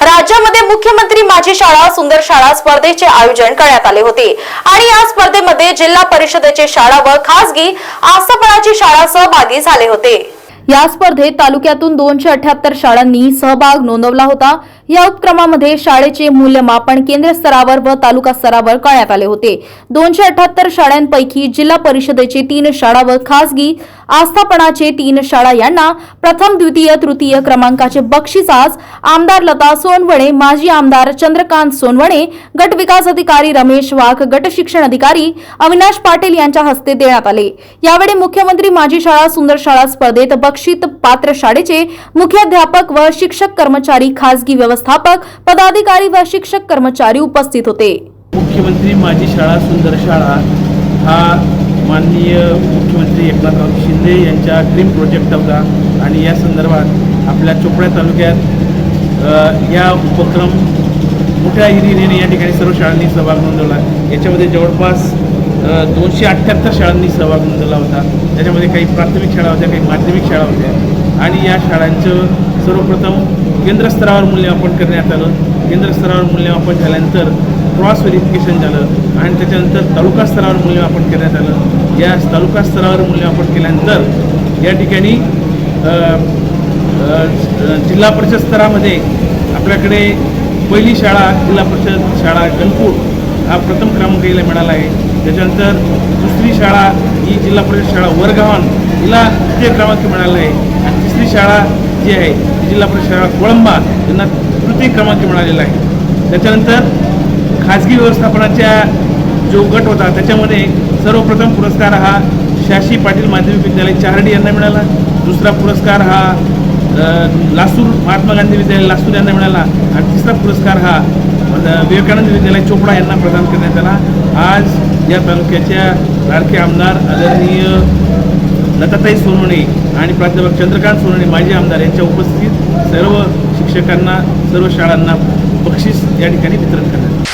राज्यामध्ये मुख्यमंत्री माझी शाळा सुंदर शाळा स्पर्धेचे आयोजन करण्यात आले होते. आणि या स्पर्धेमध्ये जिल्हा परिषदेचे शाळा व खासगी आस्थापनाची शाळा सहभागी झाले होते. या स्पर्धेत तालुक्यातून दोनशे अठ्याहत्तर शाळांनी सहभाग नोंदवला होता. या उपक्रमामध्ये शाळेचे मूल्यमापन केंद्र स्तरावर व तालुका स्तरावर करण्यात आले होते. दोनशे अठ्याहत्तर शाळांपैकी जिल्हा परिषदेचे तीन शाळा व खासगी आस्थापनाचे तीन शाळा यांना प्रथम द्वितीय तृतीय क्रमांकाचे बक्षीस आज आमदार लता सोनवणे माजी आमदार चंद्रकांत सोनवणे गट विकास अधिकारी रमेश वाघ गट शिक्षण अधिकारी अविनाश पाटील यांच्या हस्ते देण्यात आले. यावेळी मुख्यमंत्री माझी शाळा सुंदर शाळा स्पर्धेत बक्षीत पात्र शाळेचे मुख्याध्यापक व शिक्षक कर्मचारी खासगी व्यवस्थापक पदाधिकारी व शिक्षक कर्मचारी उपस्थित होते. मुख्यमंत्री माझी शाळा सुंदर शाळा हा माननीय मुख्यमंत्री एकनाथराव शिंदे यांच्या ड्रीम प्रोजेक्ट होता आणि या संदर्भात आपल्या चोपड्या तालुक्यात या उपक्रम मोठ्या हिरिरीने या ठिकाणी सर्व शाळांनी सहभाग नोंदवला. याच्यामध्ये जवळपास दोनशे अठ्ठ्याहत्तर शाळांनी सहभाग नोंदवला होता. त्याच्यामध्ये काही प्राथमिक शाळा होत्या काही माध्यमिक शाळा होत्या. आणि या शाळांचं सर्वप्रथम केंद्रस्तरावर मूल्यमापन करण्यात आलं. केंद्रस्तरावर मूल्यमापन झाल्यानंतर क्रॉस व्हेरिफिकेशन झालं आणि त्याच्यानंतर तालुका स्तरावर मूल्यमापन करण्यात आलं. या तालुका स्तरावर मूल्यमापन केल्यानंतर या ठिकाणी जिल्हा परिषद स्तरामध्ये आपल्याकडे पहिली शाळा जिल्हा परिषद शाळा गणपूर हा प्रथम क्रमांक हिला मिळाला आहे. त्याच्यानंतर दुसरी शाळा ही जिल्हा परिषद शाळा वरगावन हिला तृतीय क्रमांक मिळाला आहे. आणि तिसरी शाळा जी आहे जिल्हा परिषद शाळा कोळंबा यांना तृतीय क्रमांक मिळालेला आहे. त्याच्यानंतर खाजगी व्यवस्थापनाच्या जो गट होता त्याच्यामध्ये सर्वप्रथम पुरस्कार हा शाशी पाटील माध्यमिक विद्यालय चारडी यांना मिळाला. दुसरा पुरस्कार हा लासूर महात्मा गांधी विद्यालय लासूर यांना मिळाला. आणि तिसरा पुरस्कार हा विवेकानंद विद्यालय चोपडा यांना प्रदान करण्यात आला आज या तालुक्याच्या सारखे आमदार आदरणीय लताताई सोनवणे आणि प्राध्यापक चंद्रकांत सोनवणे माजी आमदार यांच्या उपस्थितीत सर्व शिक्षकांना सर्व शाळांना बक्षीस या ठिकाणी वितरण करण्यात आलं.